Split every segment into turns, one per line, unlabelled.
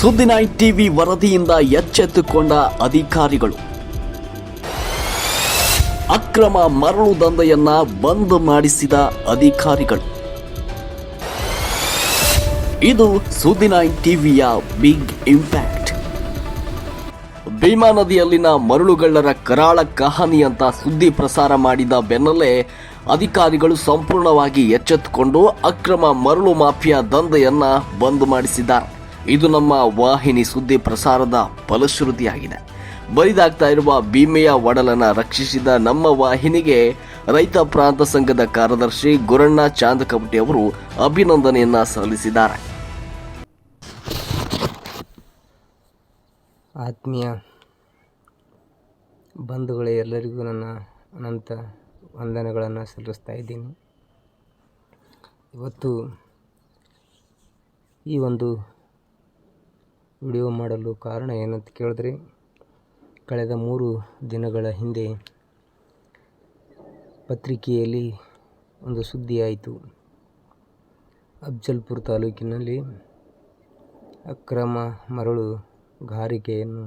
ಸುದ್ದಿ ಟಿವಿ ವರದಿಯಿಂದ ಎಚ್ಚೆತ್ತುಕೊಂಡ ಅಧಿಕಾರಿಗಳು. ಅಕ್ರಮ ಮರಳು ದಂಧೆಯನ್ನ ಬಂದ್ ಮಾಡಿಸಿದ ಅಧಿಕಾರಿಗಳು. ಇದು ಸುದ್ದಿ ಟಿವಿಯ ಬಿಗ್ ಇಂಪ್ಯಾಕ್ಟ್. ಭೀಮಾ ನದಿಯಲ್ಲಿನ ಮರಳುಗಳ್ಳರ ಕರಾಳ ಕಹಾನಿ ಅಂತ ಸುದ್ದಿ ಪ್ರಸಾರ ಮಾಡಿದ ಬೆನ್ನಲ್ಲೇ ಅಧಿಕಾರಿಗಳು ಸಂಪೂರ್ಣವಾಗಿ ಎಚ್ಚೆತ್ತುಕೊಂಡು ಅಕ್ರಮ ಮರಳು ಮಾಫಿಯಾ ದಂಧೆಯನ್ನ ಬಂದ್ ಮಾಡಿಸಿದ್ದಾರೆ. ಇದು ನಮ್ಮ ವಾಹಿನಿ ಸುದ್ದಿ ಪ್ರಸಾರದ ಫಲಶ್ರುತಿಯಾಗಿದೆ. ಬರಿದಾಗ್ತಾ ಇರುವ ಭೀಮೆಯ ಒಡಲನ್ನ ರಕ್ಷಿಸಿದ ನಮ್ಮ ವಾಹಿನಿಗೆ ರೈತ ಪ್ರಾಂತ ಸಂಘದ ಕಾರ್ಯದರ್ಶಿ ಗುರಣ್ಣ ಚಾಂದಕಪಟಿ ಅವರು ಅಭಿನಂದನೆಯನ್ನ ಸಲ್ಲಿಸಿದ್ದಾರೆ.
ಆತ್ಮೀಯ ಬಂಧುಗಳೇ, ಎಲ್ಲರಿಗೂ ನನ್ನ ಅನಂತ ವಂದನೆಗಳನ್ನು ಸಲ್ಲಿಸ್ತಾ ಇದ್ದೀನಿ. ಇವತ್ತು ಈ ಒಂದು ವಿಡಿಯೋ ಮಾಡಲು ಕಾರಣ ಏನಂತ ಕೇಳಿದ್ರೆ? ಕಳೆದ ಮೂರು ದಿನಗಳ ಹಿಂದೆ ಪತ್ರಿಕೆಯಲ್ಲಿ ಒಂದು ಸುದ್ದಿ ಆಯಿತು. ಅಫ್ಜಲ್ಪುರ ತಾಲೂಕಿನಲ್ಲಿ ಅಕ್ರಮ ಮರಳು ಗಾರಿಕೆಯನ್ನು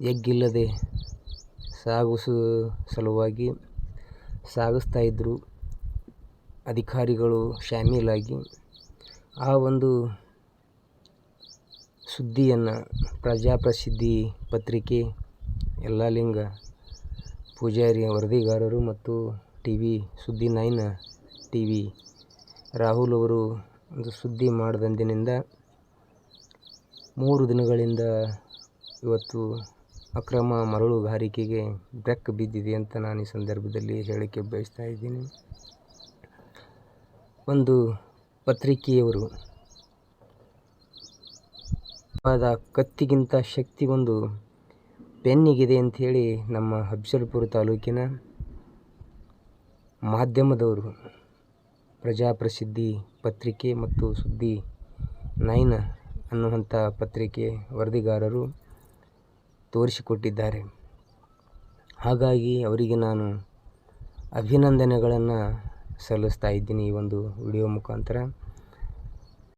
ಎಗ್ಗಿಲ್ಲದೆ ಸಾಗಿಸು ಸಲುವಾಗಿ ಸಾಗಿಸ್ತಾ ಇದ್ದರು. ಅಧಿಕಾರಿಗಳು ಶಾಮೀಲಾಗಿ ಆ ಒಂದು ಸುದ್ದಿಯನ್ನು, ಪ್ರಜಾಪ್ರಸಿದ್ಧಿ ಪತ್ರಿಕೆ, ಯಲ್ಲಾಲಿಂಗ ಪೂಜಾರಿ ವರದಿಗಾರರು ಮತ್ತು ಟಿ ವಿ ಸುದ್ದಿ ನೈನ್ ಟಿ ವಿ ರಾಹುಲ್ ಅವರು ಒಂದು ಸುದ್ದಿ ಮಾಡಿದಂದಿನಿಂದ ಮೂರು ದಿನಗಳಿಂದ ಇವತ್ತು ಅಕ್ರಮ ಮರಳುಗಾರಿಕೆಗೆ ಬ್ರೇಕ್ ಬಿದ್ದಿದೆ ಅಂತ ನಾನು ಈ ಸಂದರ್ಭದಲ್ಲಿ ಹೇಳಿಕೆ ಬಯಸ್ತಾ ಇದ್ದೀನಿ. ಒಂದು ಪತ್ರಿಕೆಯವರು ಆದ ಕತ್ತಿಗಿಂತ ಶಕ್ತಿ ಒಂದು ಪೆನ್ನಿಗಿದೆ ಅಂಥೇಳಿ ನಮ್ಮ ಅಫ್ಜಲ್ಪುರ ತಾಲೂಕಿನ ಮಾಧ್ಯಮದವರು ಪ್ರಜಾಪ್ರಸಿದ್ಧಿ ಪತ್ರಿಕೆ ಮತ್ತು ಸುದ್ದಿ ನಯನ ಅನ್ನುವಂಥ ಪತ್ರಿಕೆ ವರದಿಗಾರರು ತೋರಿಸಿಕೊಟ್ಟಿದ್ದಾರೆ. ಹಾಗಾಗಿ ಅವರಿಗೆ ನಾನು ಅಭಿನಂದನೆಗಳನ್ನು ಸಲ್ಲಿಸ್ತಾ ಇದ್ದೀನಿ ಈ ಒಂದು ವಿಡಿಯೋ ಮುಖಾಂತರ.